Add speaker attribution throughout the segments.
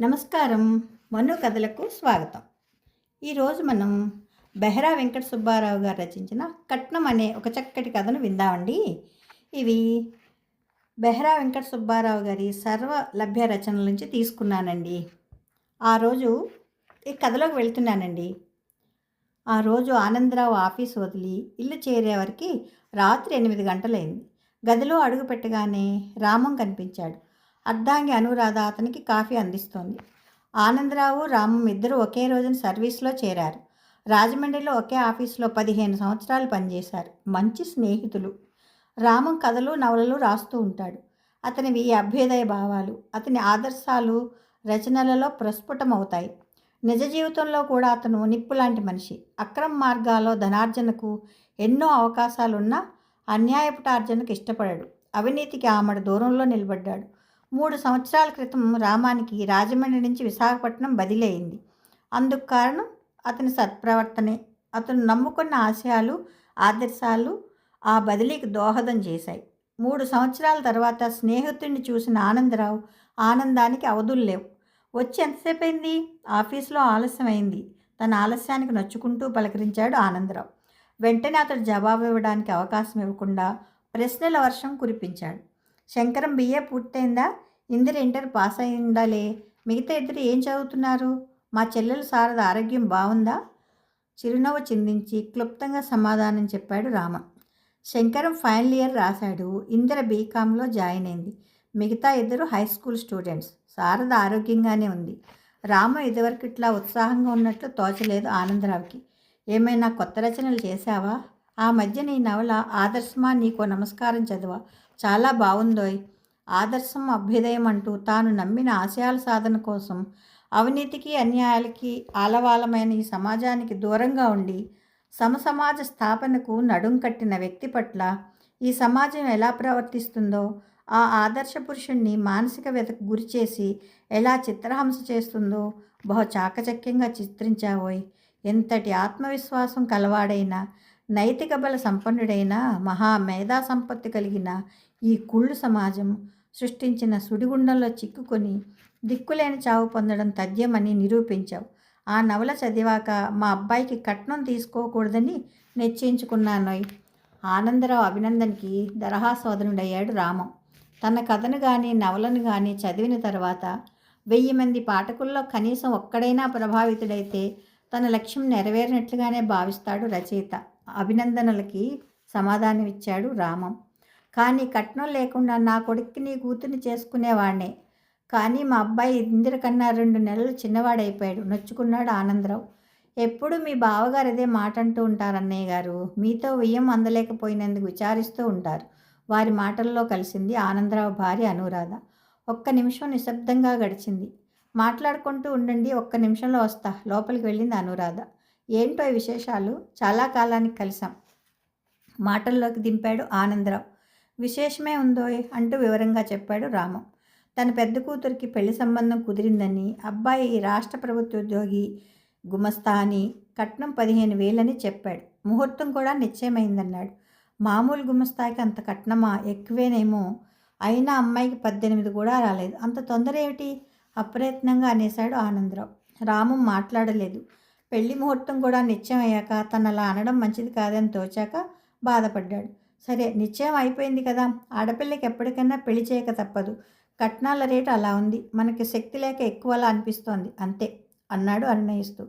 Speaker 1: నమస్కారం. మను కథలకు స్వాగతం. ఈరోజు మనం బెహరా వెంకట సుబ్బారావు గారు రచించిన కట్నం అనే ఒక చక్కటి కథను విందామండి. ఇవి బెహరా వెంకట సుబ్బారావు గారి సర్వ లభ్య రచనల నుంచి తీసుకున్నానండి. ఆ రోజు ఈ కథలోకి వెళ్తున్నానండి. ఆ రోజు ఆనందరావు ఆఫీస్ వదిలి ఇల్లు చేరేవరకు రాత్రి ఎనిమిది గంటలైంది. గదిలో అడుగు పెట్టగానే రామం కనిపించాడు. అర్ధాంగి అనురాధ అతనికి కాఫీ అందిస్తోంది. ఆనందరావు రామం ఇద్దరు ఒకే రోజున సర్వీస్లో చేరారు. రాజమండ్రిలో ఒకే ఆఫీసులో పదిహేను సంవత్సరాలు పనిచేశారు. మంచి స్నేహితులు. రామం కథలు నవలలు రాస్తూ ఉంటాడు. అతనివి అభ్యుదయ భావాలు. అతని ఆదర్శాలు రచనలలో ప్రస్ఫుటమవుతాయి. నిజ జీవితంలో కూడా అతను నిప్పు లాంటి మనిషి. అక్రమ మార్గాల్లో ధనార్జనకు ఎన్నో అవకాశాలున్నా అన్యాయపుటార్జనకు ఇష్టపడాడు. అవినీతికి ఆమడ దూరంలో నిలబడ్డాడు. మూడు సంవత్సరాల క్రితం రామానికి రాజమండ్రి నుంచి విశాఖపట్నం బదిలీ అందుకు కారణం అతని సత్ప్రవర్తనే. అతను నమ్ముకున్న ఆశయాలు ఆదర్శాలు ఆ బదిలీకి దోహదం చేశాయి. మూడు సంవత్సరాల తర్వాత స్నేహితుడిని చూసిన ఆనందరావు ఆనందానికి అవధులు లేవు. వచ్చి ఎంతసేపు అయింది? ఆఫీస్లో ఆలస్యమైంది తన ఆలస్యానికి నొచ్చుకుంటూ పలకరించాడు ఆనందరావు. వెంటనే అతడు జవాబు ఇవ్వడానికి అవకాశం ఇవ్వకుండా ప్రశ్నల వర్షం కురిపించాడు. శంకరం బిఏ పూర్తయిందా? ఇందిర ఇంటర్ పాస్ అయిందాలే మిగతా ఇద్దరు ఏం చదువుతున్నారు? మా చెల్లెలు శారద ఆరోగ్యం బాగుందా? చిరునవ్వు చిందించి క్లుప్తంగా సమాధానం చెప్పాడు రామ. శంకరం ఫైనల్ ఇయర్ రాశాడు. ఇందిర బీకామ్లో జాయిన్ అయింది. మిగతా ఇద్దరు హై స్కూల్ స్టూడెంట్స్. శారద ఆరోగ్యంగానే ఉంది. రామ ఇదివరకు ఇట్లా ఉత్సాహంగా ఉన్నట్లు తోచలేదు ఆనందరావుకి. ఏమైనా కొత్త రచనలు చేశావా? ఆ మధ్య నీ నవల ఆదర్శమా? నీకో నమస్కారం చదివా? చాలా బాగుందోయ్. ఆదర్శం అభ్యుదయం అంటూ తాను నమ్మిన ఆశయాల సాధన కోసం అవినీతికి అన్యాయాలకి ఆలవాలమైన ఈ సమాజానికి దూరంగా ఉండి సమసమాజ స్థాపనకు నడుం కట్టిన వ్యక్తి పట్ల ఈ సమాజం ఎలా ప్రవర్తిస్తుందో ఆ ఆదర్శ పురుషుణ్ణి మానసిక వ్యతకు గురిచేసి ఎలా చిత్రహంస చేస్తుందో బహు చాకచక్యంగా చిత్రించావోయ్. ఎంతటి ఆత్మవిశ్వాసం కలవాడైనా నైతిక బల సంపన్నుడైన మహా మేధా సంపత్తి కలిగిన ఈ కుళ్ళు సమాజం సృష్టించిన సుడిగుండంలో చిక్కుకొని దిక్కులేని చావు పొందడం తథ్యమని నిరూపించావు. ఆ నవల చదివాక మా అబ్బాయికి కట్నం తీసుకోకూడదని నిశ్చయించుకున్నానోయ్ ఆనందరావు అభినందన్కి దరహాసోదనుడయ్యాడు రామం. తన కథను కానీ నవలను కానీ చదివిన తర్వాత వెయ్యి మంది పాఠకుల్లో కనీసం ఒక్కడైనా ప్రభావితుడైతే తన లక్ష్యం నెరవేరినట్లుగానే భావిస్తాడు రచయిత. అభినందనలకి సమాధానమిచ్చాడు రామం. కానీ కట్నం లేకుండా నా కొడుక్కి నీ కూతుర్ని చేసుకునేవాడిని కానీ మా అబ్బాయి ఇందిర కన్నా రెండు నెలలు చిన్నవాడైపోయాడు. నొచ్చుకున్నాడు ఆనందరావు. ఎప్పుడు మీ బావగారు అదే మాట అంటూ ఉంటారు అన్నయ్య గారు. మీతో వెయ్యం అందలేకపోయినందుకు విచారిస్తూ ఉంటారు. వారి మాటల్లో కలిసింది ఆనందరావు భార్య అనురాధ. ఒక్క నిమిషం నిశ్శబ్దంగా గడిచింది. మాట్లాడుకుంటూ ఉండండి ఒక్క నిమిషంలో వస్తా. లోపలికి వెళ్ళింది అనురాధ. ఏంటో ఈ విశేషాలు? చాలా కాలానికి కలిసాం మాటల్లోకి దింపాడు ఆనందరావు. విశేషమే ఉందో అంటూ వివరంగా చెప్పాడు రాము. తన పెద్ద కూతురికి పెళ్ళి సంబంధం కుదిరిందని అబ్బాయి రాష్ట్ర ప్రభుత్వ ఉద్యోగి గుమస్తా అని కట్నం పదిహేను వేలని చెప్పాడు. ముహూర్తం కూడా నిశ్చయమైందన్నాడు. మామూలు గుమస్తాకి అంత కట్నమా? ఎక్కువేనేమో. అయినా అమ్మాయికి పద్దెనిమిది కూడా రాలేదు. అంత తొందర ఏమిటి? అప్రయత్నంగా అనేశాడు ఆనందరావు. రామం మాట్లాడలేదు. పెళ్ళి ముహూర్తం కూడా నిత్యం అయ్యాక తను అలా అనడం మంచిది కాదని తోచాక బాధపడ్డాడు. సరే నిశ్చయం అయిపోయింది కదా. ఆడపిల్లకి ఎప్పటికైనా పెళ్ళి చేయక తప్పదు. కట్నాల రేటు అలా ఉంది. మనకి శక్తి లేక ఎక్కువలా అనిపిస్తోంది. అంతే అన్నాడు అన్నయిస్తూ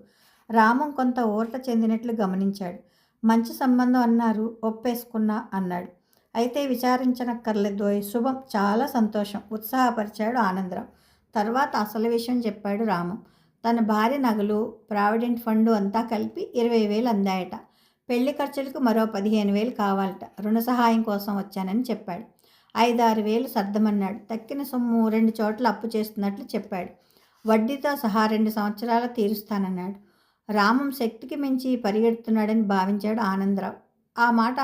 Speaker 1: రామం కొంత ఓర్ట చెందినట్లు గమనించాడు. మంచి సంబంధం అన్నారు. ఒప్పేసుకున్నా అన్నాడు. అయితే విచారించనక్కర్లేదు. శుభం చాలా సంతోషం. ఉత్సాహపరిచాడు ఆనందరావు. తర్వాత అసలు విషయం చెప్పాడు రామం. తన భార్య నగలు ప్రావిడెంట్ ఫండ్ అంతా కలిపి ఇరవై వేలు అందాయట. పెళ్ళి ఖర్చులకు మరో పదిహేను వేలు కావాలట. రుణ సహాయం కోసం వచ్చానని చెప్పాడు. ఐదారు వేలు సర్దమన్నాడు. తక్కిన సొమ్ము రెండు చోట్ల అప్పు చేస్తున్నట్లు చెప్పాడు. వడ్డీతో సహా రెండు సంవత్సరాలు తీరుస్తానన్నాడు. రామం శక్తికి మించి పరిగెడుతున్నాడని భావించాడు ఆనందరావు. ఆ మాట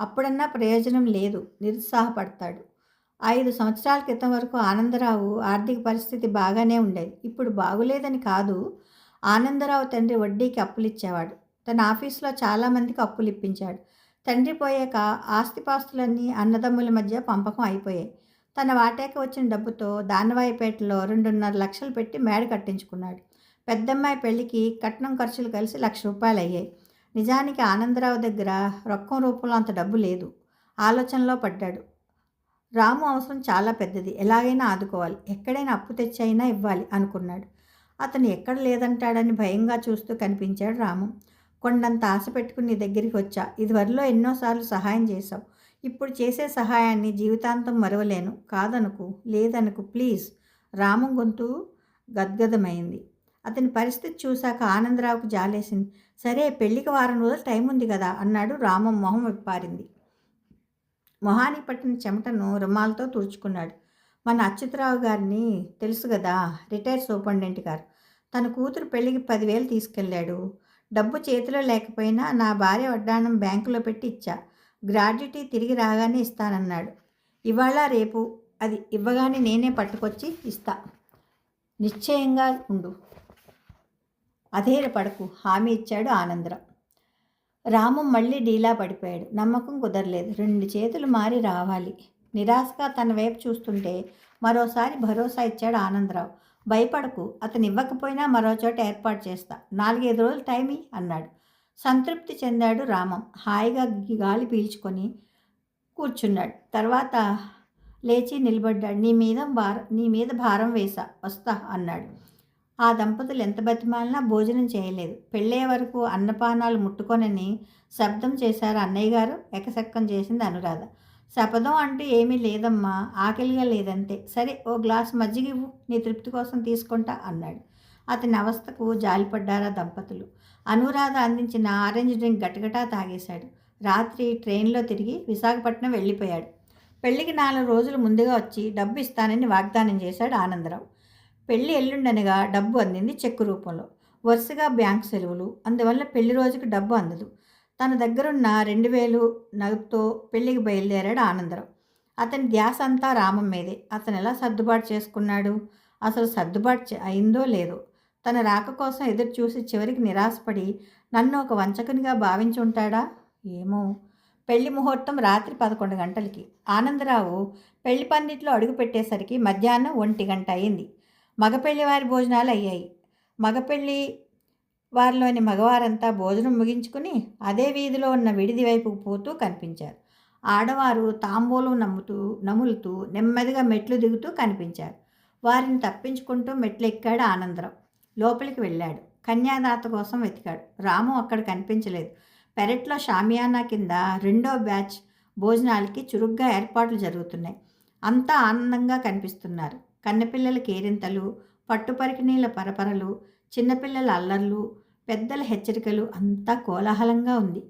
Speaker 1: అప్పుడన్నా ప్రయోజనం లేదు. నిరుత్సాహపడతాడు. ఐదు సంవత్సరాల క్రితం వరకు ఆనందరావు ఆర్థిక పరిస్థితి బాగానే ఉండేది. ఇప్పుడు బాగులేదని కాదు. ఆనందరావు తండ్రి వడ్డీకి అప్పులు ఇచ్చేవాడు తన ఆఫీసులో చాలామందికి అప్పులు ఇప్పించాడు. తండ్రి పోయాక ఆస్తిపాస్తులన్నీ అన్నదమ్ముల మధ్య పంపకం అయిపోయాయి. తన వాటాకి వచ్చిన డబ్బుతో దానవాయిపేటలో రెండున్నర లక్షలు పెట్టి మేడ కట్టించుకున్నాడు. పెద్దమ్మాయి పెళ్ళికి కట్నం ఖర్చులు కలిసి లక్ష రూపాయలు అయ్యాయి నిజానికి ఆనందరావు దగ్గర రొక్కం రూపంలో అంత డబ్బు లేదు. ఆలోచనలో పడ్డాడు. రాము అవసరం చాలా పెద్దది. ఎలాగైనా ఆదుకోవాలి. ఎక్కడైనా అప్పు తెచ్చి అయినా ఇవ్వాలి అనుకున్నాడు. అతను ఎక్కడ లేదంటాడని భయంగా చూస్తూ కనిపించాడు రాము. కొండంత ఆశ పెట్టుకుని నీ దగ్గరికి వచ్చా. ఇదివరలో ఎన్నోసార్లు సహాయం చేశావు. ఇప్పుడు చేసే సహాయాన్ని జీవితాంతం మరవలేను. కాదనుకు లేదనుకు ప్లీజ్. రాము గొంతు గద్గదమైంది. అతని పరిస్థితి చూశాక ఆనందరావుకు జాలేసింది. సరే పెళ్ళికి వారం రోజులు టైం ఉంది కదా అన్నాడు రామం మొహం విప్పారింది మొహాని పట్టిన చెమటను రుమాలతో తుడుచుకున్నాడు. మన అచ్యుతరావు గారిని తెలుసు కదా రిటైర్ సూపరింటెండెంట్ గారు. తన కూతురు పెళ్ళికి పదివేలు తీసుకెళ్ళాడు. డబ్బు చేతిలో లేకపోయినా నా భార్య వడ్డాణం బ్యాంకులో పెట్టి ఇచ్చా. గ్రాడ్యుటీ తిరిగి రాగానే ఇస్తానన్నాడు. ఇవాళ రేపు అది ఇవ్వగానే నేనే పట్టుకొచ్చి ఇస్తా. నిశ్చయంగా ఉండు. అధైర్యపడకు. హామీ ఇచ్చాడు ఆనందరావు. రాము మళ్ళీ డీలా పడిపోయాడు. నమ్మకం కుదరలేదు. రెండు చేతులు మారి రావాలి. నిరాశగా తన వైపు చూస్తుంటే మరోసారి భరోసా ఇచ్చాడు ఆనందరావు. భయపడకు అతను ఇవ్వకపోయినా మరో చోట ఏర్పాటు చేస్తా. నాలుగైదు రోజులు టైమి అన్నాడు. సంతృప్తి చెందాడు రామం. హాయిగా గాలి పీల్చుకొని కూర్చున్నాడు. తర్వాత లేచి నిలబడ్డాడు. నీ మీద భారం నీ మీద భారం వేసా వస్తా అన్నాడు. ఆ దంపతులు ఎంత బతిమాలినా భోజనం చేయలేదు. పెళ్ళే వరకు అన్నపానాలు ముట్టుకొనని శబ్దం చేశారు అన్నయ్య గారు. ఎకసెక్కం చేసింది అనురాధ. శపథం అంటూ ఏమీ లేదమ్మా ఆకలిగా లేదంతే. సరే ఓ గ్లాస్ మజ్జిగ ఇవ్వు నీ తృప్తి కోసం తీసుకుంటా అన్నాడు. అతని అవస్థకు జాలిపడ్డారా దంపతులు. అనురాధ అందించిన ఆరెంజ్ డ్రింక్ గటగటా తాగేశాడు. రాత్రి ట్రైన్లో తిరిగి విశాఖపట్నం వెళ్ళిపోయాడు. పెళ్ళికి నాలుగు రోజులు ముందుగా వచ్చి డబ్బు ఇస్తానని వాగ్దానం చేశాడు ఆనందరావు. పెళ్ళి ఎల్లుండనగా డబ్బు అందింది చెక్కు రూపంలో. వరుసగా బ్యాంక్ సెలవులు అందువల్ల పెళ్ళి రోజుకి డబ్బు అందదు. తన దగ్గరున్న రెండు వేలు నగదుతో పెళ్ళికి బయలుదేరాడు ఆనందరావు. అతని ధ్యాస అంతా రామం మీదే. అతను ఎలా సర్దుబాటు చేసుకున్నాడు? అసలు సర్దుబాటు అయిందో లేదో? తన రాక కోసం ఎదురు చూసి చివరికి నిరాశపడి నన్ను ఒక వంచకునిగా భావించి ఉంటాడా? ఏమో. పెళ్ళి ముహూర్తం రాత్రి పదకొండు గంటలకి. ఆనందరావు పెళ్ళి పందిట్లో అడుగు పెట్టేసరికి మధ్యాహ్నం ఒంటి గంట అయింది. మగపెళ్ళి వారి భోజనాలు అయ్యాయి. మగపెళ్ళి వారిలోని మగవారంతా భోజనం ముగించుకుని అదే వీధిలో ఉన్న విడిది వైపుకు పోతూ కనిపించారు. ఆడవారు తాంబూలం నమ్ముతూ నములుతూ నెమ్మదిగా మెట్లు దిగుతూ కనిపించారు. వారిని తప్పించుకుంటూ మెట్లు ఎక్కాడు ఆనందరావు. లోపలికి వెళ్ళాడు. కన్యాదాత కోసం వెతికాడు. రాము అక్కడ కనిపించలేదు. పెరట్లో షామియానా కింద రెండో బ్యాచ్ భోజనాలకి చురుగ్గా ఏర్పాట్లు జరుగుతున్నాయి. అంతా ఆనందంగా కనిపిస్తున్నారు. కన్నపిల్లల కేరింతలు పట్టుపరికినీల పరపరలు చిన్నపిల్లల అల్లర్లు పెద్దల హెచ్చరికలు అంతా కోలాహలంగా ఉంది.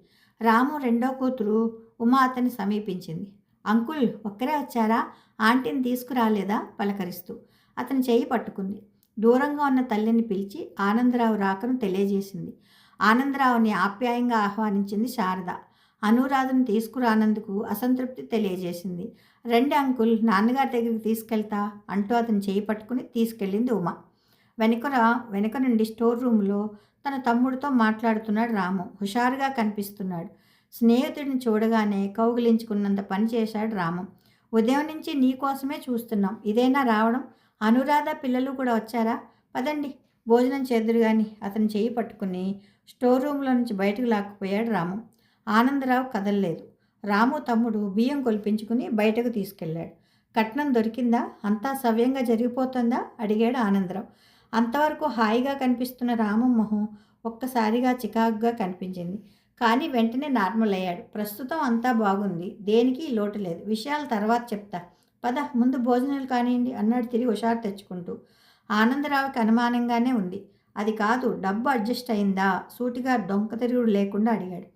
Speaker 1: రాము రెండో కూతురు ఉమా అతన్ని సమీపించింది. అంకుల్ ఒక్కరే వచ్చారా? ఆంటీని తీసుకురాలేదా? పలకరిస్తూ. అతని చేయి పట్టుకుంది. దూరంగా ఉన్న తల్లిని పిలిచి ఆనందరావు రాకను తెలియజేసింది. ఆనందరావుని ఆప్యాయంగా ఆహ్వానించింది శారద. అనురాధను తీసుకురానందుకు అసంతృప్తి తెలియజేసింది. రెండు అంకుల్ నాన్నగారి దగ్గరికి తీసుకెళ్తా అంటూ అతను చేయి పట్టుకుని తీసుకెళ్ళింది ఉమా. వెనుక వెనుక నుండి స్టోర్ రూమ్లో తన తమ్ముడితో మాట్లాడుతున్నాడు రాము. హుషారుగా కనిపిస్తున్నాడు. స్నేహితుడిని చూడగానే కౌగిలించుకున్నంత పని చేశాడు రాము. ఉదయం నుంచి నీ కోసమే చూస్తున్నాం. ఇదైనా రావడం? అనురాధ పిల్లలు కూడా వచ్చారా? పదండి. భోజనం చేదురు కానీ అతను చేయి పట్టుకుని స్టోర్ రూమ్లో నుంచి బయటకు లాక్కుపోయాడు రాము. ఆనందరావు కదలలేదు. రాము తమ్ముడు బియ్యం కొలిపించుకుని బయటకు తీసుకెళ్ళాడు. కట్నం దొరికిందా? అంతా సవ్యంగా జరిగిపోతుందా? అడిగాడు ఆనందరావు. అంతవరకు హాయిగా కనిపిస్తున్న రాము మొహం ఒక్కసారిగా చికాకుగా కనిపించింది. కానీ వెంటనే నార్మల్ అయ్యాడు. ప్రస్తుతం అంతా బాగుంది. దేనికి లోటు లేదు. విషయాలు తర్వాత చెప్తా. పద ముందు భోజనాలు కానివ్వండి అన్నాడు తిరిగి హుషారు తెచ్చుకుంటూ. ఆనందరావుకి అనుమానంగానే ఉంది. అది కాదు డబ్బు అడ్జస్ట్ అయిందా? సూటిగా డొంక తిరుగుడు లేకుండా అడిగాడు.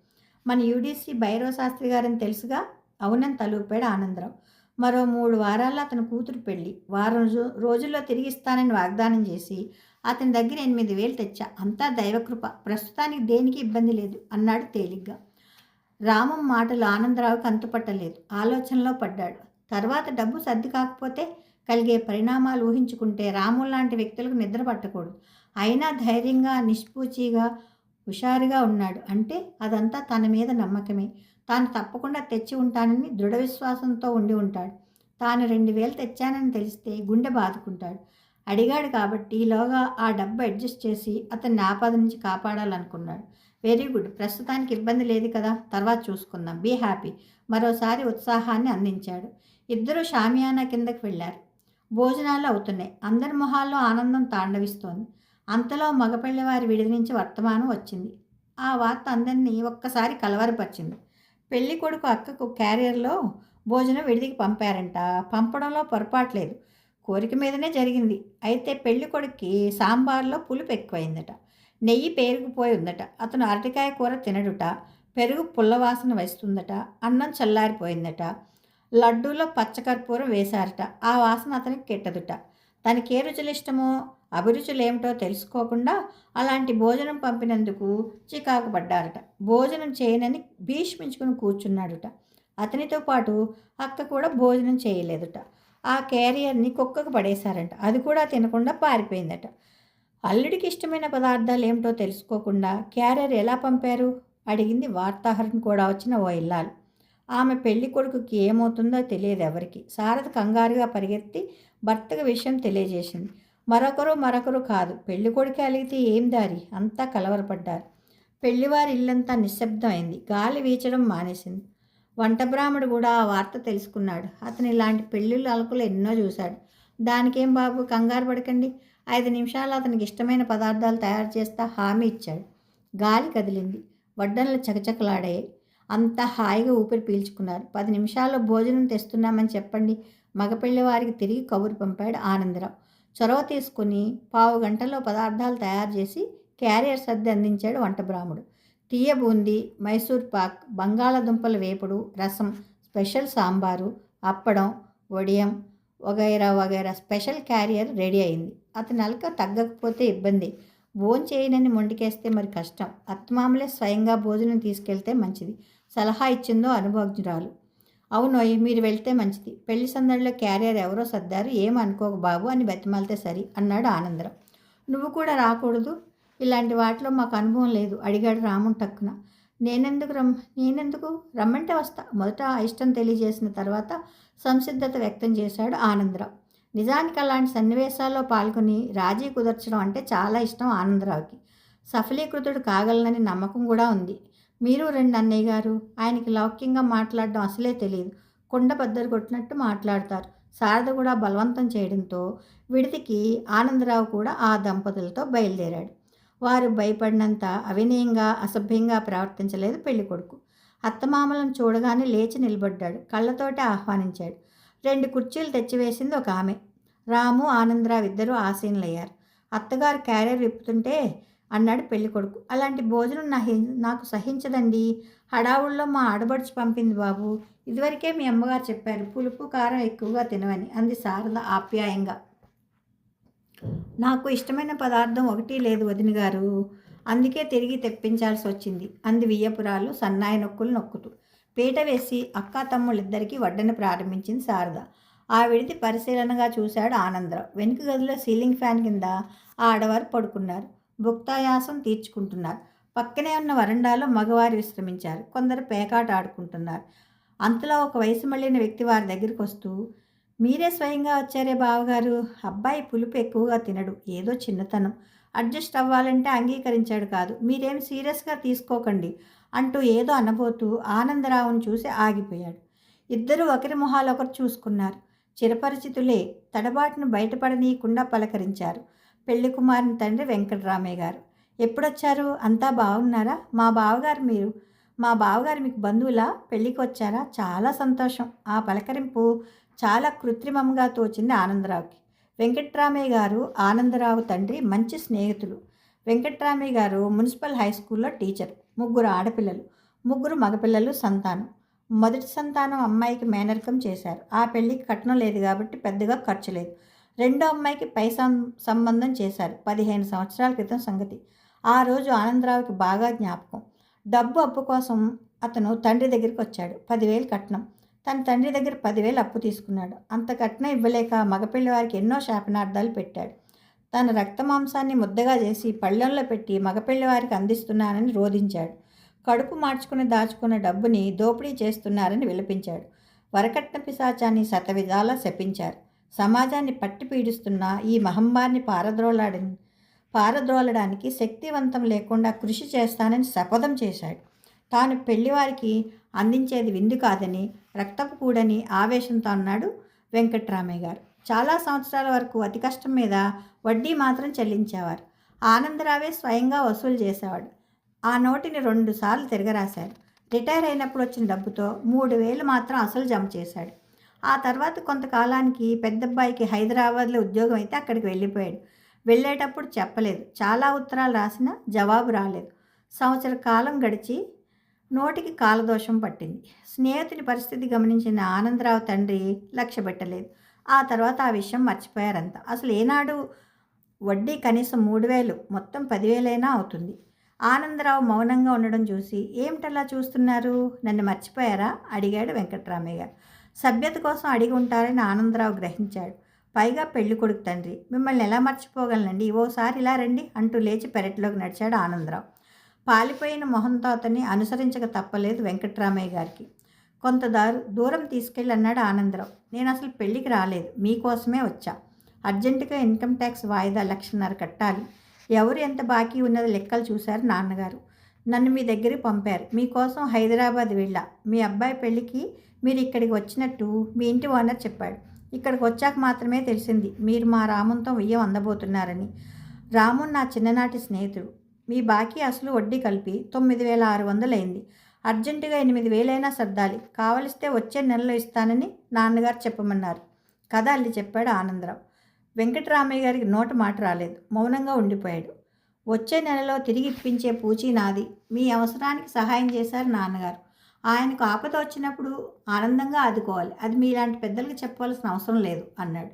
Speaker 1: మన యూడీసీ భైరవ శాస్త్రి గారని తెలుసుగా? అవునని తలూపాడు ఆనందరావు. మరో మూడు వారాల్లో అతని కూతురు పెళ్ళి. వారం రోజుల్లో తిరిగిస్తానని వాగ్దానం చేసి అతని దగ్గర ఎనిమిది వేలు తెచ్చా. అంతా దైవకృప. ప్రస్తుతానికి దేనికి ఇబ్బంది లేదు అన్నాడు తేలిగ్గా. రామం మాటలు ఆనందరావుకి అంతుపట్టలేదు. ఆలోచనలో పడ్డాడు. తర్వాత డబ్బు సర్ది కాకపోతే కలిగే పరిణామాలు ఊహించుకుంటే రాము లాంటి వ్యక్తులకు నిద్ర పట్టకూడదు. అయినా ధైర్యంగా నిష్పూచిగా హుషారుగా ఉన్నాడు. అంటే అదంతా తన మీద నమ్మకమే. తాను తప్పకుండా తెచ్చి ఉంటానని దృఢ విశ్వాసంతో ఉండి ఉంటాడు. తాను రెండు వేలు తెచ్చానని తెలిస్తే గుండె బాదుకుంటాడు. అడిగాడు కాబట్టి ఈలోగా ఆ డబ్బు అడ్జస్ట్ చేసి అతన్ని ఆపద నుంచి కాపాడాలనుకున్నాడు. Very good. ప్రస్తుతానికి ఇబ్బంది లేదు కదా? తర్వాత చూసుకుందాం. Be happy. మరోసారి ఉత్సాహాన్ని అందించాడు. ఇద్దరు షామియానా కిందకి వెళ్ళారు. భోజనాలు అవుతున్నాయి. అందరి మొహాల్లో ఆనందం తాండవిస్తోంది. అంతలో మగపెళ్ళివారి విడిది నుంచి వర్తమానం వచ్చింది. ఆ వార్త అందరినీ ఒక్కసారి కలవరపరిచింది. పెళ్ళి కొడుకు అక్కకు క్యారియర్లో భోజనం విడిదికి పంపారంట. పంపడంలో పొరపాట్లేదు. కోరిక మీదనే జరిగింది. అయితే పెళ్ళి కొడుక్కి సాంబార్లో పులుపు ఎక్కువైందట. నెయ్యి పేరుకుపోయి ఉందట. అతను అరటికాయ కూర తినడుట పెరుగు పుల్లవాసన వస్తుందట అన్నం చల్లారిపోయిందట లడ్డూలో పచ్చకర్పూరం వేశారట. ఆ వాసన అతనికి కెట్టదుట. తనకి ఏ రుచులు ఇష్టమో అభిరుచులు ఏమిటో తెలుసుకోకుండా అలాంటి భోజనం పంపినందుకు చికాకు పడ్డారట. భోజనం చేయనని భీష్మించుకుని కూర్చున్నాడుట. అతనితో పాటు అక్క కూడా భోజనం చేయలేదుట. ఆ క్యారియర్ని కుక్కకు పడేశారంట. అది కూడా తినకుండా పారిపోయిందట. అల్లుడికి ఇష్టమైన పదార్థాలు ఏమిటో తెలుసుకోకుండా క్యారియర్ ఎలా పంపారు? అడిగింది వార్తాహరణ కూడా వచ్చిన ఓ ఇల్లాలు. ఆమె పెళ్ళి కొడుకుకి ఏమవుతుందో తెలియదు ఎవరికి శారద కంగారుగా పరిగెత్తి భర్తకు విషయం తెలియజేసింది. మరొకరు మరొకరు కాదు. పెళ్ళి కొడుకు అలిగితే ఏం దారి? అంతా కలవరపడ్డారు. పెళ్ళివారి ఇల్లంతా నిశ్శబ్దం అయింది. గాలి వీచడం మానేసింది. వంట బ్రాహ్మడు కూడా ఆ వార్త తెలుసుకున్నాడు. అతను ఇలాంటి పెళ్ళిళ్ళు అలకులు ఎన్నో చూశాడు. దానికేం బాబు? కంగారు పడకండి. ఐదు నిమిషాలు అతనికి ఇష్టమైన పదార్థాలు తయారు చేస్తా హామీ ఇచ్చాడు. గాలి కదిలింది. వడ్డనలు చకచకలాడాయి. అంతా హాయిగా ఊపిరి పీల్చుకున్నారు. పది నిమిషాల్లో భోజనం తెస్తున్నామని చెప్పండి. మగపిల్లవారికి వారికి తిరిగి కబురు పంపాడు ఆనందరావు. చొరవ తీసుకుని పావు గంటలో పదార్థాలు తయారు చేసి క్యారియర్ సర్ది అందించాడు వంట బ్రాహ్మడు తీయ బూందీ మైసూర్ పాక్ బంగాళదుంపల వేపుడు రసం స్పెషల్ సాంబారు అప్పడం వడియం వగైరా వగైరా స్పెషల్ క్యారియర్ రెడీ అయింది. అతని అలక తగ్గకపోతే ఇబ్బంది. భోజనం చేయనని మొండికేస్తే మరి కష్టం. అత్మామలే స్వయంగా భోజనం తీసుకెళ్తే మంచిది. సలహా ఇచ్చిందో అనుభవజ్ఞురాలు. అవునోయ్ మీరు వెళ్తే మంచిది. పెళ్ళి సందడిలో క్యారియర్ ఎవరో సర్దారు ఏమనుకోక బాబు అని బతిమాలితే సరి అన్నాడు ఆనందరావు. నువ్వు కూడా రాకూడదు. ఇలాంటి వాటిలో మాకు అనుభవం లేదు అడిగాడు రాముని టక్కున. నేనెందుకు రమ్ నేనెందుకు? రమ్మంటే వస్తా. మొదట ఇష్టం తెలియజేసిన తర్వాత సంసిద్ధత వ్యక్తం చేశాడు ఆనందరావు. నిజానికి అలాంటి సన్నివేశాల్లో పాల్గొని రాజీ కుదర్చడం అంటే చాలా ఇష్టం ఆనందరావుకి. సఫలీకృతుడు కాగలనని నమ్మకం కూడా ఉంది. మీరు రెండు అన్నయ్య గారు. ఆయనకి లౌక్యంగా మాట్లాడడం అసలే తెలియదు కొండ బద్దలు కొట్టినట్టు మాట్లాడతారు. శారద కూడా బలవంతం చేయడంతో విడితికి ఆనందరావు కూడా ఆ దంపతులతో బయలుదేరాడు. వారు భయపడినంత అవినయంగా అసభ్యంగా ప్రవర్తించలేదు పెళ్ళి కొడుకు అత్తమామలను చూడగానే లేచి నిలబడ్డాడు. కళ్ళతోటే ఆహ్వానించాడు. రెండు కుర్చీలు తెచ్చివేసింది ఒక ఆమె. రాము ఆనందరావు ఇద్దరూ ఆసీనులయ్యారు. అత్తగారు క్యారియర్ విప్పుతుంటే అన్నాడు పెళ్ళికొడుకు అలాంటి భోజనం నా నాకు సహించదండి. హడావుల్లో మా ఆడబడుచు పంపింది బాబు. ఇదివరకే మీ అమ్మగారు చెప్పారు పులుపు కారం ఎక్కువగా తినవని అంది శారద ఆప్యాయంగా. నాకు ఇష్టమైన పదార్థం ఒకటి లేదు వదిన గారు. అందుకే తిరిగి తెప్పించాల్సి వచ్చింది అంది వియ్యపురాలు సన్నాయి నొక్కులు నొక్కుతూ. పీట వేసి అక్కా తమ్ముళ్ళిద్దరికీ వడ్డని ప్రారంభించింది శారద. ఆ విడిది పరిశీలనగా చూశాడు ఆనందరావు. వెనుక గదిలో సీలింగ్ ఫ్యాన్ కింద ఆ ఆడవారు పడుకున్నారు. భుక్తాయాసం తీర్చుకుంటున్నారు. పక్కనే ఉన్న వరండాలో మగవారు విశ్రమించారు. కొందరు పేకాట ఆడుకుంటున్నారు. అంతలో ఒక వయసు మళ్ళిన వ్యక్తి వారి దగ్గరికి వస్తూ మీరే స్వయంగా వచ్చారే బావగారు? అబ్బాయి పులుపు ఎక్కువగా తినడు. ఏదో చిన్నతనం. అడ్జస్ట్ అవ్వాలంటే అంగీకరించాడు కాదు. మీరేం సీరియస్గా తీసుకోకండి అంటూ ఏదో అనబోతూ ఆనందరావును చూసి ఆగిపోయాడు. ఇద్దరు ఒకరి మొహాలు ఒకరు చూసుకున్నారు. చిరపరిచితులే తడబాటును బయటపడనీయకుండా పలకరించారు. పెళ్ళి కుమారుని తండ్రి వెంకటరామయ్య గారు. ఎప్పుడొచ్చారు? అంతా బాగున్నారా మా బావగారు మీరు మా బావగారు మీకు బంధువులా? పెళ్ళికి వచ్చారా చాలా సంతోషం. ఆ పలకరింపు చాలా కృత్రిమంగా తోచింది ఆనందరావుకి. వెంకట్రామయ్య గారు ఆనందరావు తండ్రి మంచి స్నేహితులు. వెంకట్రామయ్య గారు మున్సిపల్ హై స్కూల్లో టీచర్. ముగ్గురు ఆడపిల్లలు. ముగ్గురు మగపిల్లలు సంతానం. మొదటి సంతానం అమ్మాయికి మేనర్కం చేశారు. ఆ పెళ్ళికి కట్నం లేదు కాబట్టి పెద్దగా ఖర్చు లేదు. రెండో అమ్మాయికి పై సంబంధం చేశారు. పదిహేను సంవత్సరాల క్రితం సంగతి. ఆ రోజు ఆనందరావుకి బాగా జ్ఞాపకం. డబ్బు అప్పు కోసం అతను తండ్రి దగ్గరికి వచ్చాడు. పదివేలు కట్నం. తన తండ్రి దగ్గర పదివేలు అప్పు తీసుకున్నాడు. అంత కట్నం ఇవ్వలేక మగపిల్లి వారికి ఎన్నో శాపనార్థాలు పెట్టాడు. తన రక్త మాంసాన్ని ముద్దగా చేసి పళ్ళెంలో పెట్టి మగపిల్లి వారికి అందిస్తున్నానని రోధించాడు. కడుపు మార్చుకుని దాచుకున్న డబ్బుని దోపిడీ చేస్తున్నారని విలపించాడు. వరకట్న పిశాచాన్ని శతవిధాలా శపించారు. సమాజాన్ని పట్టి పీడిస్తున్న ఈ మహమ్మారిని పారద్రోలాడి పారద్రోలడానికి శక్తివంతం లేకుండా కృషి చేస్తానని శపథం చేశాడు. తాను పెళ్ళివారికి అందించేది విందు కాదని రక్తపు కూడని ఆవేశంతో అన్నాడు వెంకట్రామయ్య గారు. చాలా సంవత్సరాల వరకు అతి కష్టం మీద వడ్డీ మాత్రం చెల్లించేవారు. ఆనందరావే స్వయంగా వసూలు చేసేవాడు. ఆ నోటిని రెండు సార్లు రిటైర్ అయినప్పుడు వచ్చిన డబ్బుతో మూడు వేలు మాత్రం అసలు జమ చేశాడు. ఆ తర్వాత కొంతకాలానికి పెద్దబ్బాయికి హైదరాబాద్లో ఉద్యోగం అయితే అక్కడికి వెళ్ళిపోయాడు. వెళ్ళేటప్పుడు చెప్పలేదు. చాలా ఉత్తరాలు రాసినా జవాబు రాలేదు. సంవత్సర కాలం గడిచి నోటికి కాలదోషం పట్టింది. స్నేహితుని పరిస్థితి గమనించిన ఆనందరావు తండ్రి లక్ష్య పెట్టలేదు. ఆ తర్వాత ఆ విషయం మర్చిపోయారంతా. అసలు ఏనాడు వడ్డీ కనీసం మూడు వేలు మొత్తం పదివేలైనా అవుతుంది. ఆనందరావు మౌనంగా ఉండడం చూసి ఏమిటలా చూస్తున్నారు? నన్ను మర్చిపోయారా? అడిగాడు వెంకట్రామయ్య గారు. సభ్యత కోసం అడిగి ఉంటారని ఆనందరావు గ్రహించాడు. పైగా పెళ్ళి కొడుకు తండ్రి. మిమ్మల్ని ఎలా మర్చిపోగలనండి? ఓసారి ఇలా రండి అంటూ లేచి పెరట్లోకి నడిచాడు ఆనందరావు. పాలిపోయిన మొహంతో అతన్ని అనుసరించక తప్పలేదు వెంకట్రామయ్య గారికి. కొంత దారు దూరం తీసుకెళ్ళి అన్నాడు ఆనందరావు. నేను అసలు పెళ్ళికి రాలేదు. మీకోసమే వచ్చా. అర్జెంటుగా ఇన్కమ్ ట్యాక్స్ వాయిదా లక్షన్నర కట్టాలి. ఎవరు ఎంత బాకీ ఉన్నది లెక్కలు చూశారు నాన్నగారు. నన్ను మీ దగ్గరికి పంపారు. మీకోసం హైదరాబాద్ వెళ్ళా. మీ అబ్బాయి పెళ్ళికి మీరు ఇక్కడికి వచ్చినట్టు మీ ఇంటి ఓనర్ చెప్పాడు. ఇక్కడికి వచ్చాక మాత్రమే తెలిసింది. మీరు మా రామునితో వెయ్యం అందబోతున్నారని రామున్ నా చిన్ననాటి స్నేహితుడు. మీ బాకీ అసలు వడ్డీ కలిపి తొమ్మిది వేల ఆరు వందలైంది. అర్జెంటుగా ఎనిమిది వేలైనా సర్దాలి. కావలిస్తే వచ్చే నెలలో ఇస్తానని నాన్నగారు చెప్పమన్నారు. కథ అల్లి చెప్పాడు ఆనందరావు. వెంకటరామయ్య గారికి నోట మాట రాలేదు. మౌనంగా ఉండిపోయాడు. వచ్చే నెలలో తిరిగి ఇప్పించే పూచీ నాది. మీ అవసరానికి సహాయం చేశారు నాన్నగారు. ఆయనకు ఆపద వచ్చినప్పుడు ఆనందంగా ఆదుకోవాలి. అది మీలాంటి పెద్దలకు చెప్పవలసిన అవసరం లేదు అన్నాడు.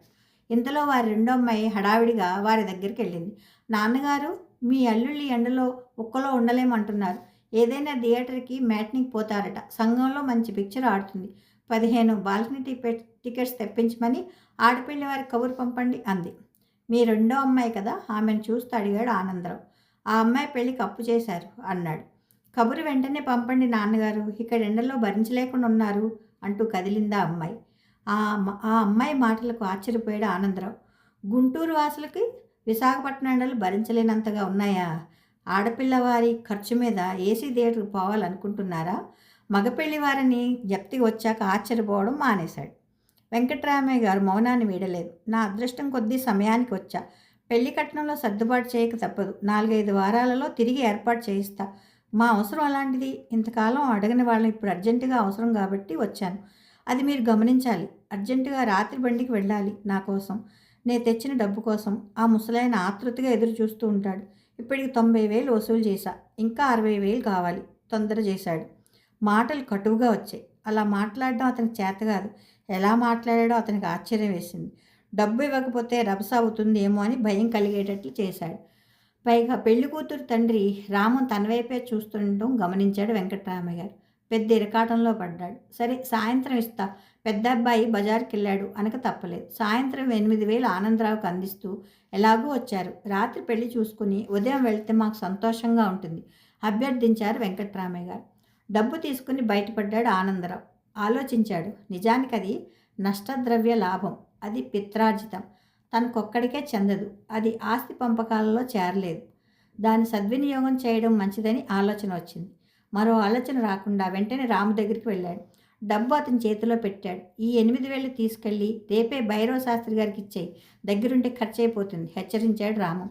Speaker 1: ఇంతలో వారి రెండో అమ్మాయి హడావిడిగా వారి దగ్గరికి వెళ్ళింది. నాన్నగారు మీ అల్లుళ్ళి ఎండలో ఒక్కలో ఉండలేమంటున్నారు. ఏదైనా థియేటర్కి మ్యాట్నికి పోతారట. సంఘంలో మంచి పిక్చర్ ఆడుతుంది. పదిహేను బాల్కనీ టికెట్ టికెట్స్ తెప్పించమని ఆడపిల్లి వారి కబురు పంపండి అంది. మీ రెండో అమ్మాయి కదా ఆమెను చూస్తూ అడిగాడు ఆనందరావు. ఆ అమ్మాయి పెళ్ళికి అప్పు చేశారు అన్నాడు. కబురు వెంటనే పంపండి నాన్నగారు ఇక్కడ ఎండలో భరించలేకుండా ఉన్నారు అంటూ కదిలిందా అమ్మాయి. ఆ అమ్మ- ఆ అమ్మాయి మాటలకు ఆశ్చర్యపోయాడు ఆనందరావు. గుంటూరు వాసులకి విశాఖపట్నం ఎండలు భరించలేనంతగా ఉన్నాయా? ఆడపిల్లవారి ఖర్చు మీద ఏసీ థియేటర్కి పోవాలనుకుంటున్నారా? మగపెళ్ళి వారిని జప్తికి వచ్చాక ఆశ్చర్యపోవడం మానేశాడు. వెంకట్రామయ్య గారు మౌనాన్ని వీడలేదు. నా అదృష్టం కొద్దీ సమయానికి వచ్చా. పెళ్ళి కట్నంలో సర్దుబాటు చేయక తప్పదు. నాలుగైదు వారాలలో తిరిగి ఏర్పాటు చేయిస్తా. మా అవసరం అలాంటిది? ఇంతకాలం అడగని వాళ్ళని ఇప్పుడు అర్జెంటుగా అవసరం కాబట్టి వచ్చాను. అది మీరు గమనించాలి. అర్జెంటుగా రాత్రి బండికి వెళ్ళాలి నా కోసం. నేను తెచ్చిన డబ్బు కోసం. ఆ ముసలాయన ఆతృతగా ఎదురు చూస్తూ ఉంటాడు. ఇప్పటికి తొంభై వేలు వసూలు చేశా. ఇంకా అరవై వేలు కావాలి. తొందర చేశాడు. మాటలు కటువుగా వచ్చాయి. అలా మాట్లాడడం అతనికి చేత కాదు. ఎలా మాట్లాడాడో అతనికి ఆశ్చర్యం వేసింది. డబ్బు ఇవ్వకపోతే రభస అవుతుందేమో అని భయం కలిగేటట్లు చేశాడు. పైగా పెళ్ళి కూతురు తండ్రి రాము తన వైపే చూస్తుండటం గమనించాడు వెంకటరామయ్య గారు. పెద్ద ఇరకాటంలో పడ్డాడు. సరే సాయంత్రం ఇస్తా. పెద్ద అబ్బాయి బజార్కి వెళ్ళాడు అనక తప్పలేదు. సాయంత్రం ఎనిమిది వేలు ఆనందరావుకి అందిస్తూ ఎలాగూ వచ్చారు. రాత్రి పెళ్ళి చూసుకుని ఉదయం వెళ్తే మాకు సంతోషంగా ఉంటుంది అభ్యర్థించారు వెంకట్రామయ్య గారు. డబ్బు తీసుకుని బయటపడ్డాడు ఆనందరావు. ఆలోచించాడు. నిజానికి అది నష్టద్రవ్య లాభం. అది పిత్రార్జితం. తనకొక్కడికే చెందదు. అది ఆస్తి పంపకాలలో చేరలేదు. దాని సద్వినియోగం చేయడం మంచిదని ఆలోచన వచ్చింది. మరో ఆలోచన రాకుండా వెంటనే రాము దగ్గరికి వెళ్ళాడు. డబ్బు అతని చేతిలో పెట్టాడు. ఈ ఎనిమిది వేలు తీసుకెళ్ళి రేపే భైరవ శాస్త్రి గారికి ఇచ్చేయి. దగ్గరుంటే ఖర్చు అయిపోతుంది హెచ్చరించాడు రాము.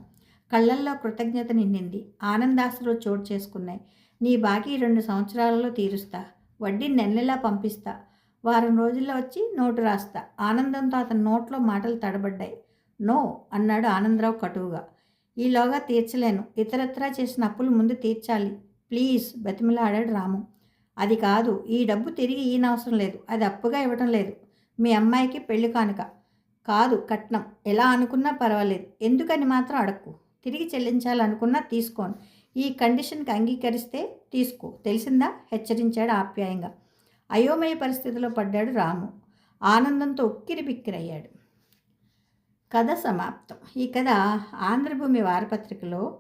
Speaker 1: కళ్ళల్లో కృతజ్ఞత నిండింది. ఆనందాశ్రులు చోటు చేసుకున్నాయి. నీ బాకీ రెండు సంవత్సరాలలో తీరుస్తా. వడ్డీ నెల నెలా పంపిస్తా? వారం రోజుల్లో వచ్చి నోటు రాస్తా. ఆనందంతో అతని నోట్లో మాటలు తడబడ్డాయి. నో అన్నాడు ఆనందరావు కటువుగా. ఈలోగా తీర్చలేను. ఇతరత్రా చేసిన అప్పులు ముందు తీర్చాలి. ప్లీజ్ బతిమిలాడాడు రాము. అది కాదు ఈ డబ్బు తిరిగి ఈయన అవసరం లేదు. అది అప్పుగా ఇవ్వటం లేదు. మీ అమ్మాయికి పెళ్ళి కానుక. కాదు కట్నం. ఎలా అనుకున్నా పర్వాలేదు. ఎందుకని మాత్రం అడక్కు. తిరిగి చెల్లించాలనుకున్నా తీసుకోను. ఈ కండిషన్కి అంగీకరిస్తే తీసుకో. తెలిసిందా? హెచ్చరించాడు ఆప్యాయంగా. అయోమయ పరిస్థితిలో పడ్డాడు రాము. ఆనందంతో ఉక్కిరి బిక్కిరయ్యాడు. కథ సమాప్తం. ఈ కథ ఆంధ్రభూమి వారపత్రికలో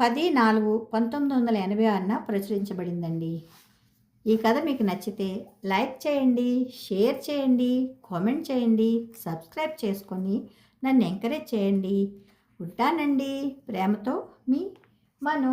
Speaker 1: పది నాలుగు పంతొమ్మిది వందల ఎనభై ఆరున ప్రచురించబడిందండి. ఈ కథ మీకు నచ్చితే లైక్ చేయండి షేర్ చేయండి కామెంట్ చేయండి సబ్స్క్రైబ్ చేసుకొని నన్ను ఎంకరేజ్ చేయండి. ఉంటానండి. ప్రేమతో మీ మను